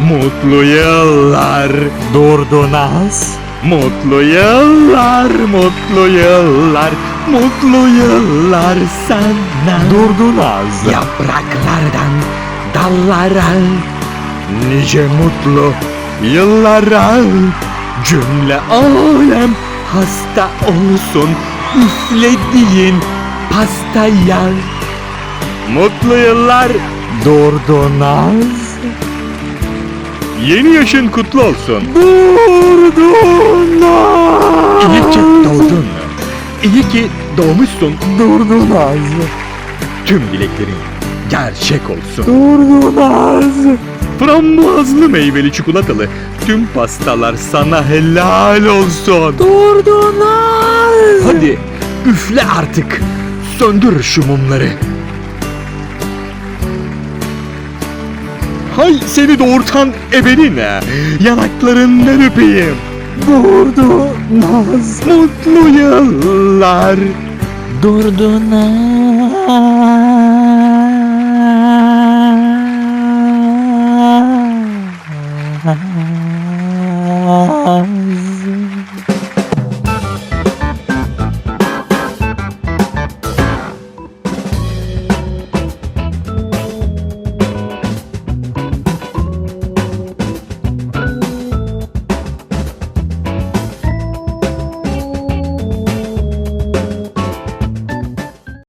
Mutlu yıllar durdu Naz. Mutlu yıllar, mutlu yıllar, mutlu yıllar sana. Durdu Naz. Yapraklardan dallara nice mutlu yıllara cümle alem hasta olsun üflediğin pastaya. Mutlu yıllar durdu Naz. Yeni yaşın kutlu olsun. Durdu Naz. İyi ki doğdun. İyi ki doğmuşsun. Durdu Naz. Tüm dileklerin gerçek olsun. Durdu Naz. Frambuazlı meyveli çikolatalı tüm pastalar sana helal olsun. Durdu Naz. Hadi üfle artık. Söndür şu mumları. Hay seni doğurtan ebeline yanaklarından öpeyim. Durdu Naz mutlu yıllar. Durdu Naz